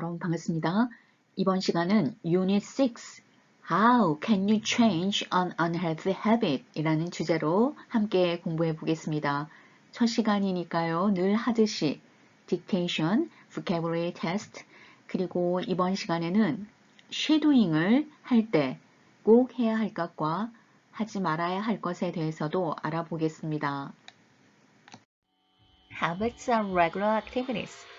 여러분 반갑습니다. 이번 시간은 Unit 6 How can you change an unhealthy habit? 이라는 주제로 함께 공부해 보겠습니다. 첫 시간이니까요. 늘 하듯이 dictation, vocabulary test, 그리고 이번 시간에는 쉐도잉을 할 때 꼭 해야 할 것과 하지 말아야 할 것에 대해서도 알아보겠습니다. Habits are regular activities.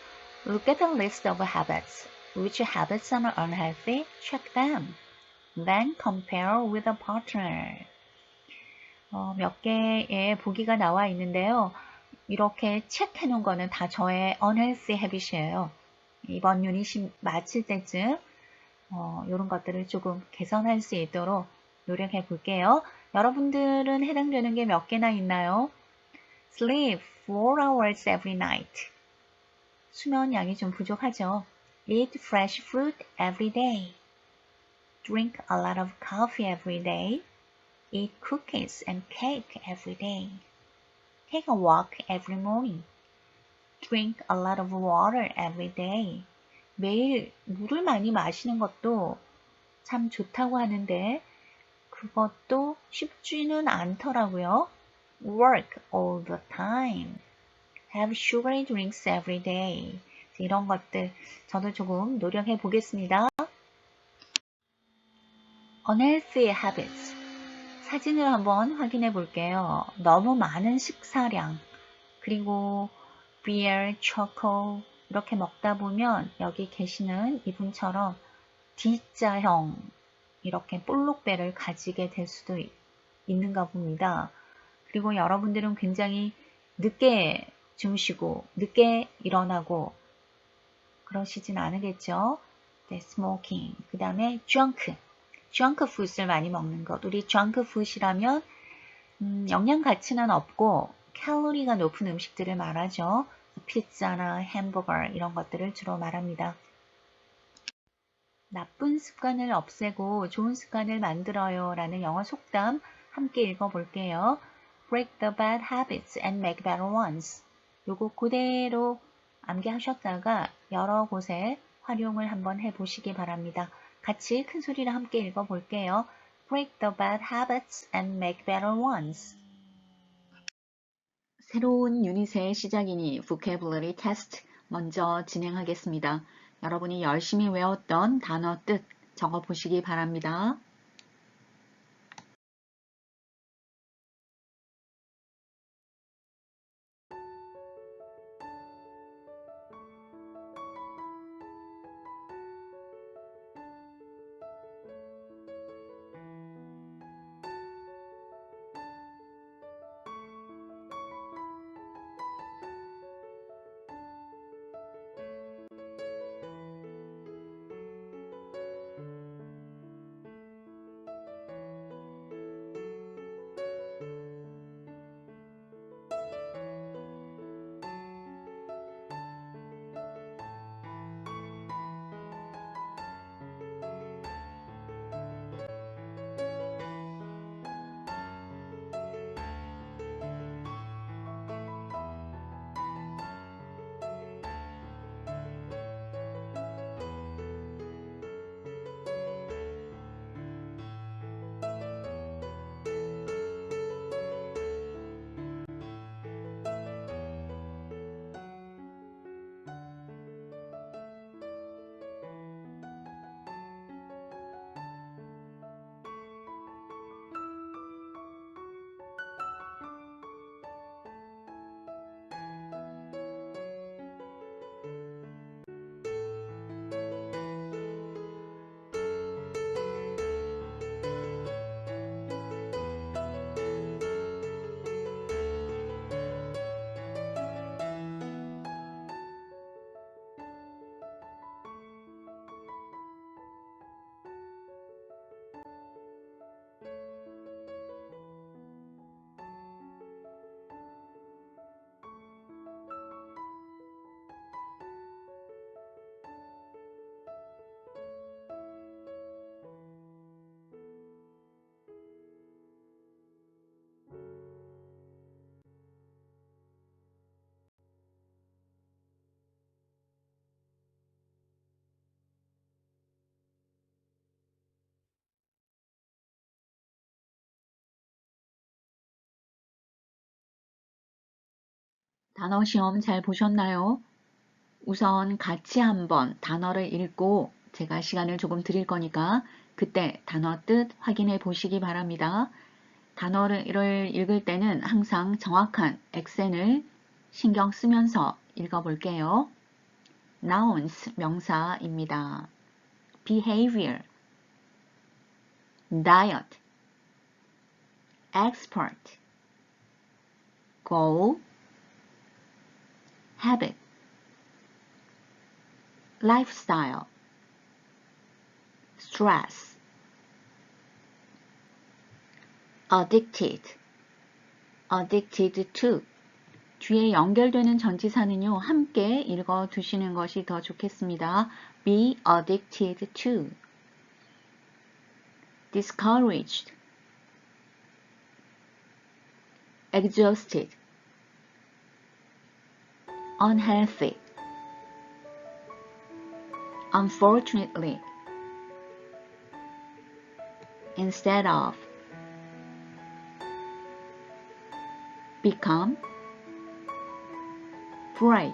Look at the list of habits. Which habits are unhealthy? Check them. Then compare with a partner. 어, 몇 개의 보기가 나와 있는데요. 이렇게 체크해 놓은 거는 다 저의 unhealthy habit이에요. 이번 유닛이 마칠 때쯤 어, 이런 것들을 조금 개선할 수 있도록 노력해 볼게요. 여러분들은 해당되는 게 몇 개나 있나요? Sleep 4 hours every night. 수면 양이 좀 부족하죠. Eat fresh fruit every day. Drink a lot of coffee every day. Eat cookies and cake every day. Take a walk every morning. Drink a lot of water every day. 매일 물을 많이 마시는 것도 참 좋다고 하는데 그것도 쉽지는 않더라고요. Work all the time. Have sugary drinks every day. 이런 것들 저도 조금 노력해 보겠습니다. Unhealthy habits. 사진을 한번 확인해 볼게요. 너무 많은 식사량, 그리고 beer, choco 이렇게 먹다 보면 여기 계시는 이분처럼 D자형 이렇게 볼록배를 가지게 될 수도 있는가 봅니다. 그리고 여러분들은 굉장히 늦게 주무시고 늦게 일어나고 그러시진 않으겠죠. 네, 스모킹. 그 다음에 junk. junk food을 많이 먹는 것. 우리 junk food이라면 음, 영양 가치는 없고 칼로리가 높은 음식들을 말하죠. 피자나 햄버거 이런 것들을 주로 말합니다. 나쁜 습관을 없애고 좋은 습관을 만들어요 라는 영어 속담 함께 읽어볼게요. Break the bad habits and make better ones. 요거 그대로 암기하셨다가 여러 곳에 활용을 한번 해보시기 바랍니다. 같이 큰 소리로 함께 읽어볼게요. Break the bad habits and make better ones. 새로운 유닛의 시작이니 vocabulary test 먼저 진행하겠습니다. 여러분이 열심히 외웠던 단어 뜻 적어 보시기 바랍니다. 단어 시험 잘 보셨나요? 우선 같이 한번 단어를 읽고 제가 시간을 조금 드릴 거니까 그때 단어 뜻 확인해 보시기 바랍니다. 단어를 읽을 때는 항상 정확한 액센을 신경 쓰면서 읽어볼게요. nouns 명사입니다. behavior, diet, expert, goal, habit, lifestyle, stress, addicted, addicted to. 뒤에 연결되는 전치사는요, 함께 읽어 두시는 것이 더 좋겠습니다. be addicted to. discouraged, exhausted, unhealthy, unfortunately, instead of, become, break,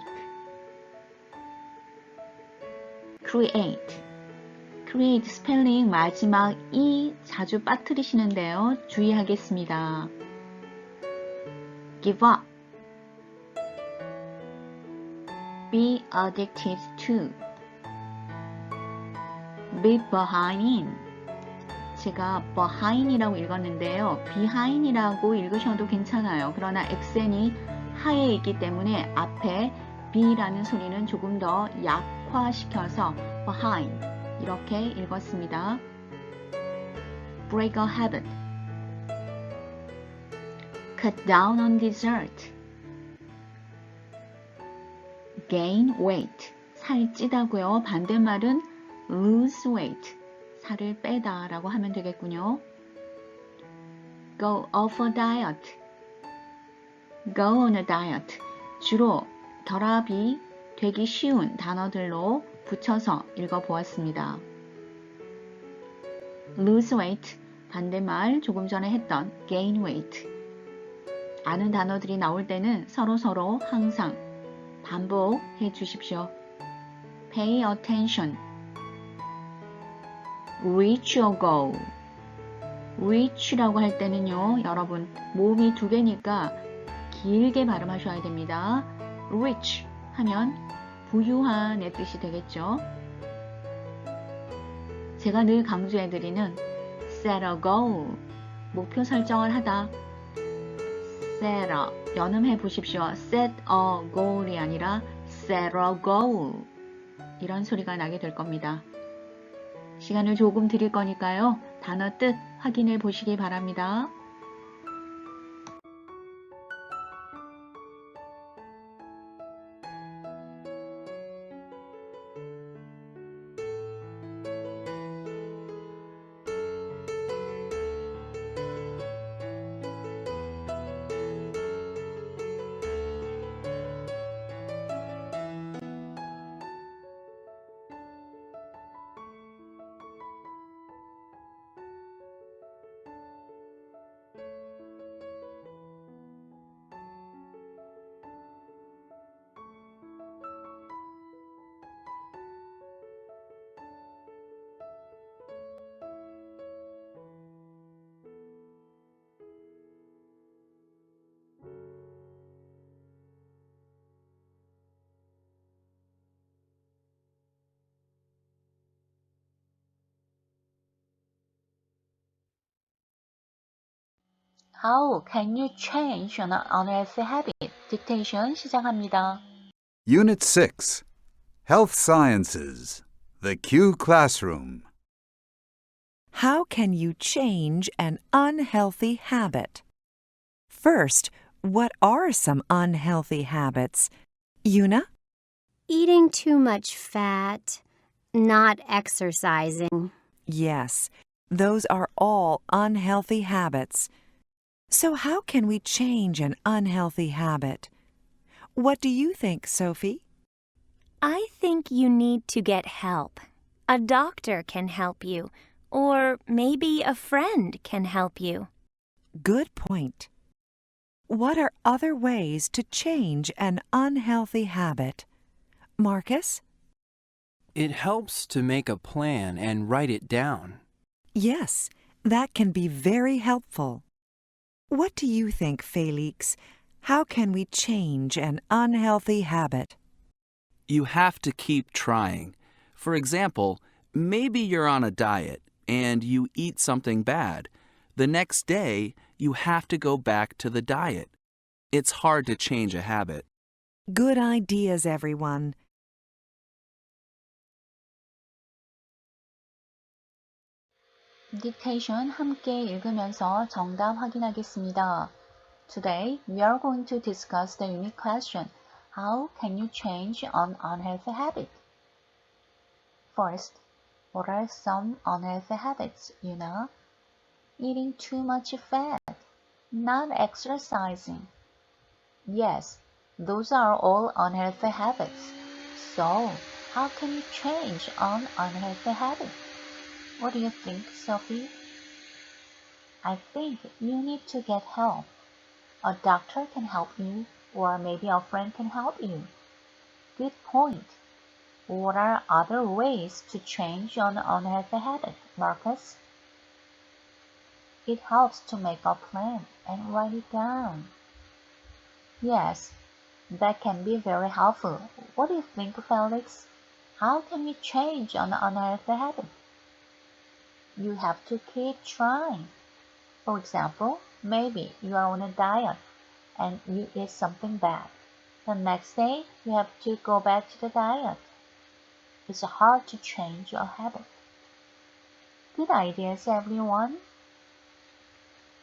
create. create 스펠링 마지막 이 자주 빠뜨리시는데요. 주의하겠습니다. give up, addicted to, be behind in. 제가 behind이라고 읽었는데요. behind이라고 읽으셔도 괜찮아요. 그러나 액센이 하에 있기 때문에 앞에 be라는 소리는 조금 더 약화시켜서 behind 이렇게 읽었습니다. break a habit cut down on dessert gain weight 살 찌다고요. 반대말은 lose weight 살을 빼다 라고 하면 되겠군요. go off a diet go on a diet 주로 결합이 되기 쉬운 단어들로 붙여서 읽어보았습니다. lose weight 반대말 조금 전에 했던 gain weight 아는 단어들이 나올 때는 서로 서로 항상 반복해 주십시오. pay attention reach your goal reach라고 할 때는요 여러분 모음이 두 개니까 길게 발음하셔야 됩니다. reach 하면 부유한의 뜻이 되겠죠. 제가 늘 강조해드리는 set a goal, 목표 설정을 하다. set a, 연음해 보십시오. set a goal이 아니라 set a goal. 이런 소리가 나게 될 겁니다. 시간을 조금 드릴 거니까요. 단어 뜻 확인해 보시기 바랍니다. How can you change an unhealthy habit? 딕테이션 시작합니다. Unit 6 Health Sciences The Q Classroom. How can you change an unhealthy habit? First, what are some unhealthy habits? Una? Eating too much fat, not exercising. Yes, those are all unhealthy habits. So, how can we change an unhealthy habit? What do you think, Sophie? I think you need to get help. A doctor can help you, or maybe a friend can help you. Good point. What are other ways to change an unhealthy habit? Marcus? It helps to make a plan and write it down. Yes, that can be very helpful. What do you think, Felix? How can we change an unhealthy habit? You have to keep trying. For example, maybe you're on a diet and you eat something bad. The next day, you have to go back to the diet. It's hard to change a habit. Good ideas, everyone. dictation 함께 읽으면서 정답 확인하겠습니다. Today, we are going to discuss the unique question, how can you change an unhealthy habit? First, what are some unhealthy habits, you know? Eating too much fat, not exercising. Yes, those are all unhealthy habits. So, how can you change an unhealthy habit? What do you think, Sophie? I think you need to get help. A doctor can help you, or maybe a friend can help you. Good point. What are other ways to change an unhealthy habit, Marcus? It helps to make a plan and write it down. Yes, that can be very helpful. What do you think, Felix? How can we change an unhealthy habit? You have to keep trying. For example, maybe you are on a diet and you eat something bad. The next day, you have to go back to the diet. It's hard to change your habit. Good ideas, everyone.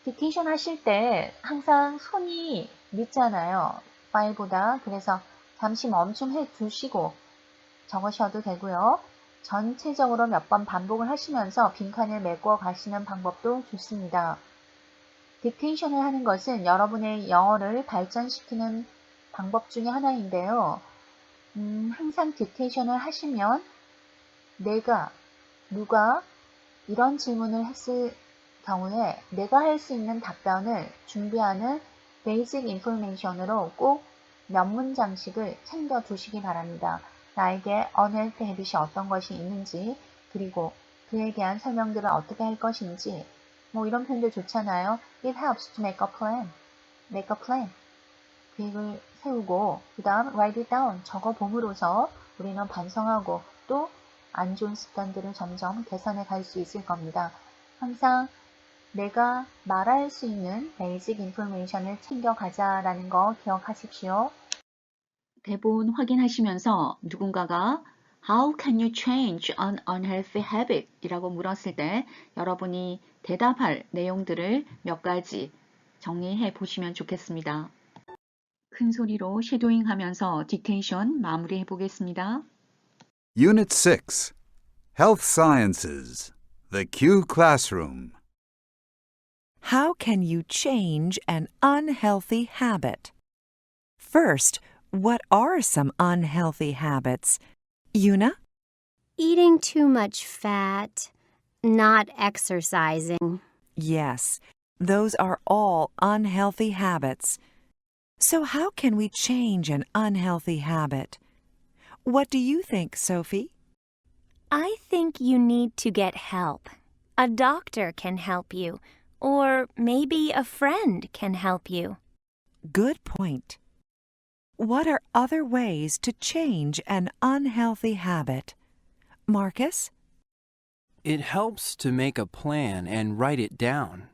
디테이션 하실 때 항상 손이 늦잖아요. 파일보다. 그래서 잠시 멈춤해 두시고 적으셔도 되고요. 전체적으로 몇 번 반복을 하시면서 빈칸을 메꿔 가시는 방법도 좋습니다. 디테이션을 하는 것은 여러분의 영어를 발전시키는 방법 중에 하나인데요. 음, 항상 디테이션을 하시면 내가, 누가 이런 질문을 했을 경우에 내가 할 수 있는 답변을 준비하는 베이직 인포메이션으로 꼭 몇 문장씩을 챙겨 두시기 바랍니다. 나에게 언헬트 헤빗이 어떤 것이 있는지, 그리고 그에 대한 설명들을 어떻게 할 것인지, 뭐 이런 표현들 좋잖아요. It helps to make a plan. Make a plan. 계획을 세우고, 그 다음 write it down. 적어 봄으로써 우리는 반성하고 또 안 좋은 습관들을 점점 개선해 갈 수 있을 겁니다. 항상 내가 말할 수 있는 베이직 인포메이션을 챙겨가자라는 거 기억하십시오. 대본 확인하시면서 누군가가 How can you change an unhealthy habit? 이라고 물었을 때 여러분이 대답할 내용들을 몇 가지 정리해 보시면 좋겠습니다. 큰 소리로 쉐도잉 하면서 디테이션 마무리해 보겠습니다. Unit 6 Health Sciences The Q Classroom. How can you change an unhealthy habit? First, what are some unhealthy habits? Una? Eating too much fat, not exercising. Yes, those are all unhealthy habits. So, how can we change an unhealthy habit? What do you think, Sophie? I think you need to get help. A doctor can help you, or maybe a friend can help you. Good point. What are other ways to change an unhealthy habit? Marcus? It helps to make a plan and write it down.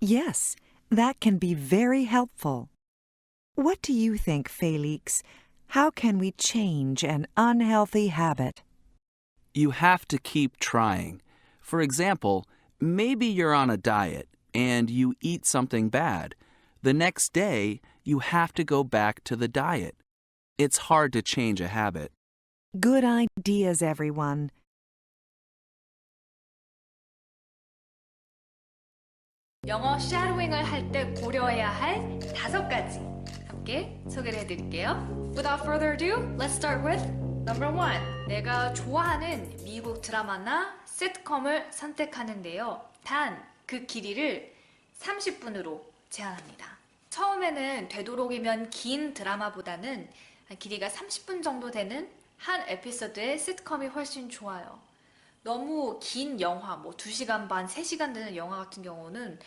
Yes, that can be very helpful. What do you think, Felix? How can we change an unhealthy habit? You have to keep trying. For example, maybe you're on a diet and you eat something bad. The next day, you have to go back to the diet. It's hard to change a habit. Good ideas, everyone. 영어 샤도잉을 할 때 고려해야 할 다섯 가지 함께 소개를 해드릴게요. Without further ado, let's start with number one. 내가 좋아하는 미국 드라마나 시트콤을 선택하는데요. 단 그 길이를 30분으로 제한합니다. 처음에는 되도록이면 긴 드라마보다는 한 길이가 30분 정도 되는 한 에피소드의 시트콤이 훨씬 좋아요. 너무 긴 영화, 뭐 2시간 반, 3시간 되는 영화 같은 경우는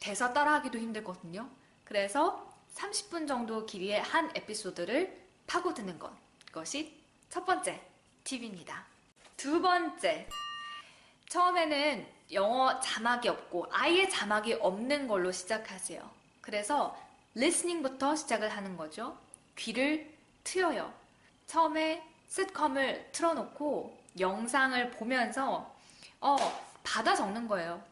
대사 따라하기도 힘들거든요. 그래서 30분 정도 길이의 한 에피소드를 파고드는 것. 이것이 첫 번째 팁입니다. 두 번째. 처음에는 영어 자막이 없고 아예 자막이 없는 걸로 시작하세요. 그래서 listening부터 시작을 하는 거죠. 귀를 트여요. 처음에 시트콤을 틀어놓고 영상을 보면서 어, 받아 적는 거예요.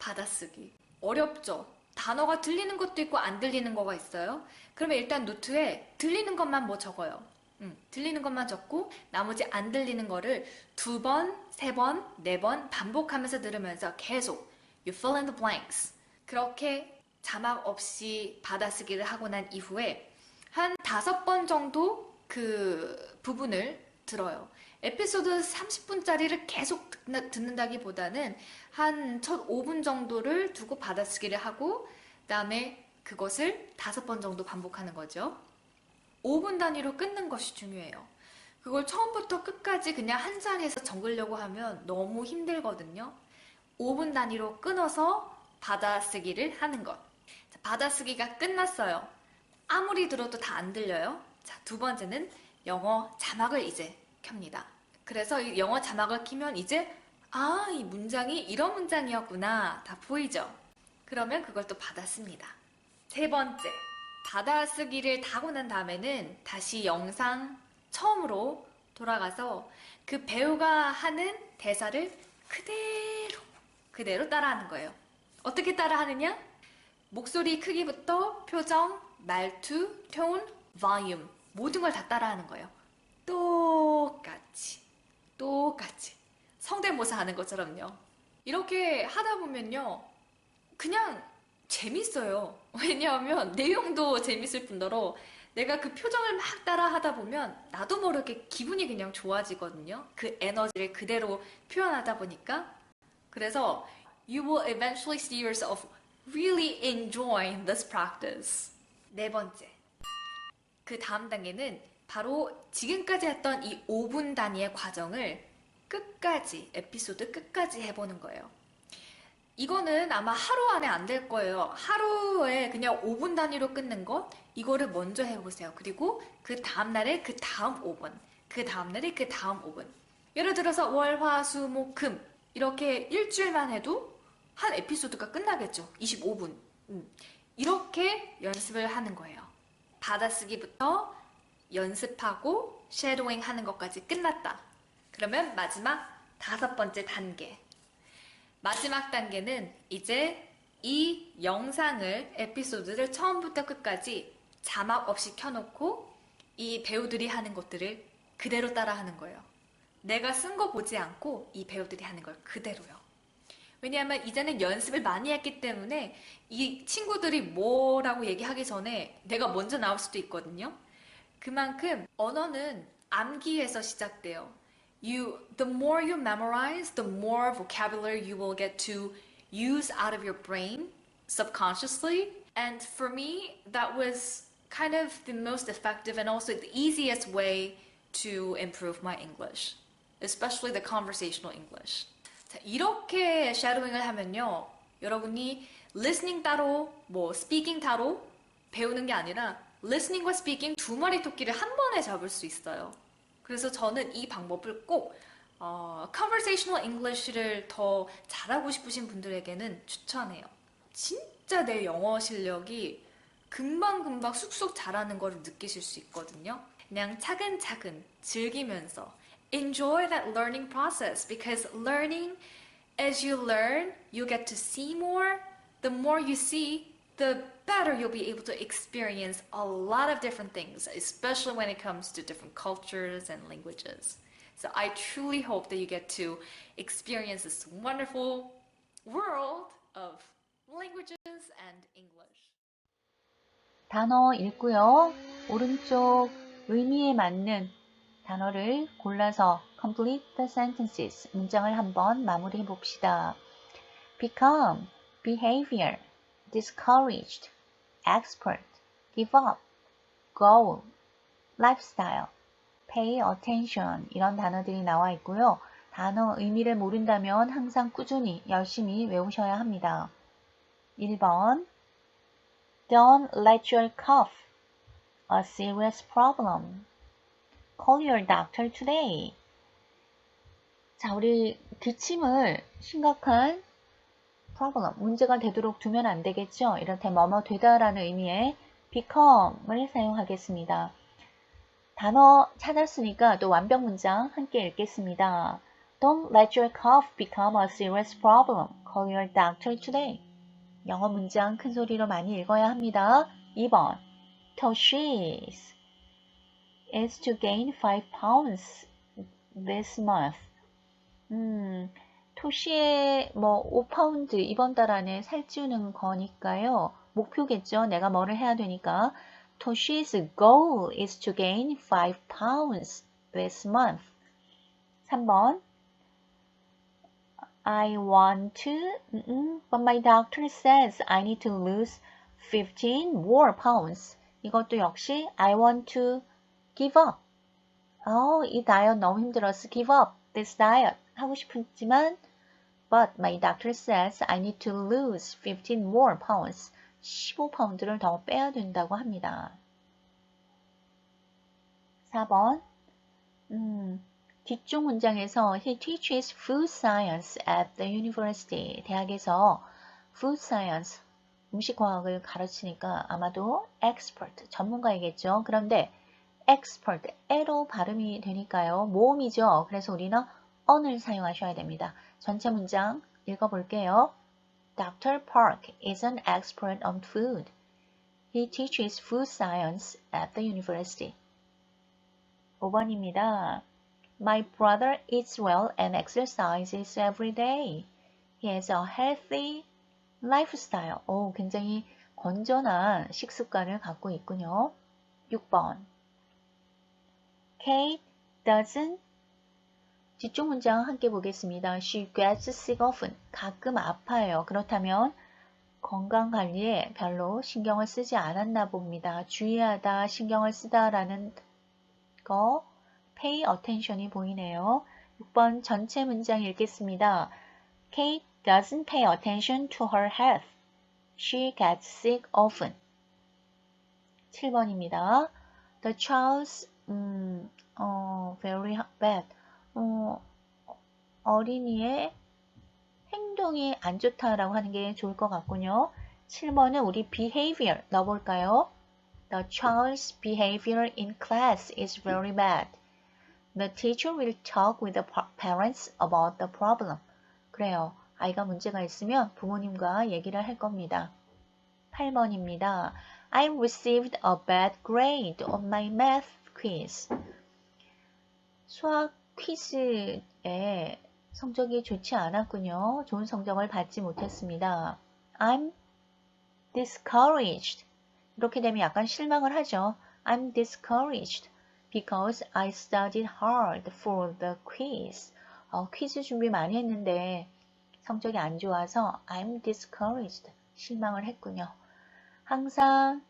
받아쓰기. 어렵죠? 단어가 들리는 것도 있고 안 들리는 거가 있어요. 그러면 일단 노트에 들리는 것만 뭐 적어요. 음, 들리는 것만 적고 나머지 안 들리는 거를 두 번, 세 번, 네 번 반복하면서 들으면서 계속 you fill in the blanks. 그렇게 자막 없이 받아쓰기를 하고 난 이후에 한 다섯 번 정도 그 부분을 들어요. 에피소드 30분짜리를 계속 듣는- 듣는다기보다는 한 첫 5분 정도를 두고 받아쓰기를 하고 그다음에 그것을 다섯 번 정도 반복하는 거죠. 5분 단위로 끊는 것이 중요해요. 그걸 처음부터 끝까지 그냥 한 장에서 적으려고 하면 너무 힘들거든요. 5분 단위로 끊어서 받아쓰기를 하는 것. 자, 받아쓰기가 끝났어요. 아무리 들어도 다 안 들려요. 자, 두 번째는 영어 자막을 이제 켭니다. 그래서 이 영어 자막을 키면 이제 아, 이 문장이 이런 문장이었구나. 다 보이죠? 그러면 그걸 또 받아씁니다. 세 번째. 받아쓰기를 다 하고 난 다음에는 다시 영상 처음으로 돌아가서 그 배우가 하는 대사를 그대로, 그대로 따라하는 거예요. 어떻게 따라하느냐? 목소리 크기부터 표정, 말투, 톤, 볼륨 모든 걸 다 따라하는 거예요. 똑같이, 똑같이 성대모사 하는 것처럼요. 이렇게 하다 보면요, 그냥 재밌어요. 왜냐하면 내용도 재밌을 뿐더러 내가 그 표정을 막 따라 하다 보면 나도 모르게 기분이 그냥 좋아지거든요. 그 에너지를 그대로 표현하다 보니까. 그래서 you will eventually see yourself really enjoying this practice. 네 번째. 그 다음 단계는 바로 지금까지 했던 이 5분 단위의 과정을 끝까지, 에피소드 끝까지 해보는 거예요. 이거는 아마 하루 안에 안 될 거예요. 하루에 그냥 5분 단위로 끊는 것, 이거를 먼저 해보세요. 그리고 그 다음날에 그 다음 5분, 그 다음날에 그 다음 5분. 예를 들어서 월, 화, 수, 목, 금. 이렇게 일주일만 해도 한 에피소드가 끝나겠죠. 25분. 음. 이렇게 연습을 하는 거예요. 받아쓰기부터 연습하고 쉐도잉 하는 것까지 끝났다. 그러면 마지막 다섯 번째 단계. 마지막 단계는 이제 이 영상을, 에피소드를 처음부터 끝까지 자막 없이 켜놓고 이 배우들이 하는 것들을 그대로 따라 하는 거예요. 내가 쓴 거 보지 않고 이 배우들이 하는 걸 그대로요. 왜냐하면 이제는 연습을 많이 했기 때문에 이 친구들이 뭐라고 얘기하기 전에 내가 먼저 나올 수도 있거든요. 그만큼 언어는 암기에서 시작돼요. You, the more you memorize, the more vocabulary you will get to use out of your brain subconsciously. And for me, that was kind of the most effective and also the easiest way to improve my English, especially the conversational English. 자, 이렇게 쉐도잉을 하면요. 여러분이 listening 따로, 뭐 speaking 따로 배우는 게 아니라 listening과 speaking 두 마리 토끼를 한 번에 잡을 수 있어요. 그래서 저는 이 방법을 꼭 어, conversational English를 더 잘하고 싶으신 분들에게는 추천해요. 진짜 내 영어 실력이 금방금방 쑥쑥 자라는 걸 느끼실 수 있거든요. 그냥 차근차근 즐기면서 enjoy that learning process because learning as you learn, you get to see more. The more you see, the better you'll be able to experience a lot of different things, especially when it comes to different cultures and languages. So I truly hope that you get to experience this wonderful world of languages and English. 단어 읽고요. 오른쪽 의미에 맞는 단어를 골라서 complete the sentences 문장을 한번 마무리해 봅시다. become, behavior, discouraged, expert, give up, goal, lifestyle, pay attention 이런 단어들이 나와 있고요. 단어 의미를 모른다면 항상 꾸준히 열심히 외우셔야 합니다. 1번 Don't let your cough a serious problem. Call your doctor today. 자, 우리 기침을 심각한 problem, 문제가 되도록 두면 안 되겠죠? 이렇게 뭐뭐 되다라는 의미의 become을 사용하겠습니다. 단어 찾았으니까 또 완벽 문장 함께 읽겠습니다. Don't let your cough become a serious problem. Call your doctor today. 영어 문장 큰 소리로 많이 읽어야 합니다. 2번. Toshi's is to gain 5 pounds this month. 음, 토시의 뭐 5파운드 이번 달 안에 살찌우는 거니까요. 목표겠죠. 내가 뭐를 해야 되니까. 토시's goal is to gain 5 pounds this month. 3번. I want to, mm, but my doctor says I need to lose 15 more pounds. 이것도 역시 I want to give up. 어, 이 다이어트 너무 힘들어서 give up this diet 하고 싶지만 but my doctor says I need to lose 15 more pounds. 15파운드를 더 빼야 된다고 합니다. 4번 음, 뒤쪽 문장에서 He teaches food science at the university. 대학에서 food science, 음식과학을 가르치니까 아마도 expert, 전문가이겠죠. 그런데 expert, 에로 발음이 되니까요. 모음이죠. 그래서 우리는 on을 사용하셔야 됩니다. 전체 문장 읽어볼게요. Dr. Park is an expert on food. He teaches food science at the university. 5번입니다. My brother eats well and exercises every day. He has a healthy lifestyle. 오, 굉장히 건전한 식습관을 갖고 있군요. 6번. Kate doesn't 뒤쪽 문장 함께 보겠습니다. She gets sick often. 가끔 아파요. 그렇다면 건강 관리에 별로 신경을 쓰지 않았나 봅니다. 주의하다, 신경을 쓰다라는 거 pay attention이 보이네요. 6번 전체 문장 읽겠습니다. Kate doesn't pay attention to her health. She gets sick often. 7번입니다. The child's 음, 어, very bad. 어, 어린이의 행동이 안 좋다라고 하는 게 좋을 것 같군요. 7번은 우리 behavior 넣어볼까요? The child's behavior in class is very bad. The teacher will talk with the parents about the problem. 그래요. 아이가 문제가 있으면 부모님과 얘기를 할 겁니다. 8번입니다. I received a bad grade on my math quiz. 수학 퀴즈에 성적이 좋지 않았군요. 좋은 성적을 받지 못했습니다. I'm discouraged. 이렇게 되면 약간 실망을 하죠. I'm discouraged because I studied hard for the quiz. 어, 퀴즈 준비 많이 했는데 성적이 안 좋아서 I'm discouraged. 실망을 했군요. 항상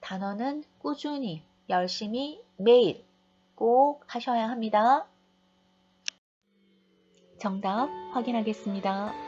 단어는 꾸준히, 열심히, 매일 꼭 하셔야 합니다. 정답 확인하겠습니다.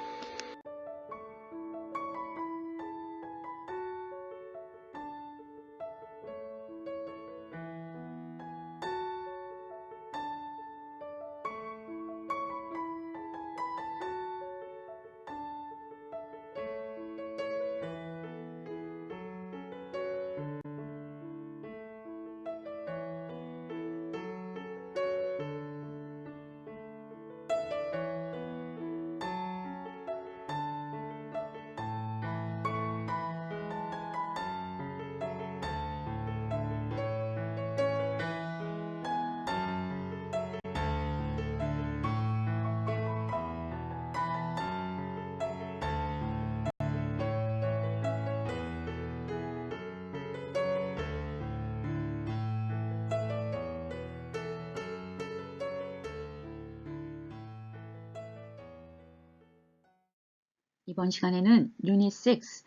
이번 시간에는 Unit 6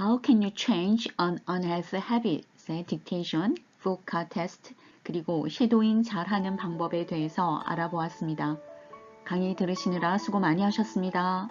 How can you change an unhealthy habit의 딕테이션, 포카 테스트, 그리고 쉐도잉 잘하는 방법에 대해서 알아보았습니다. 강의 들으시느라 수고 많이 하셨습니다.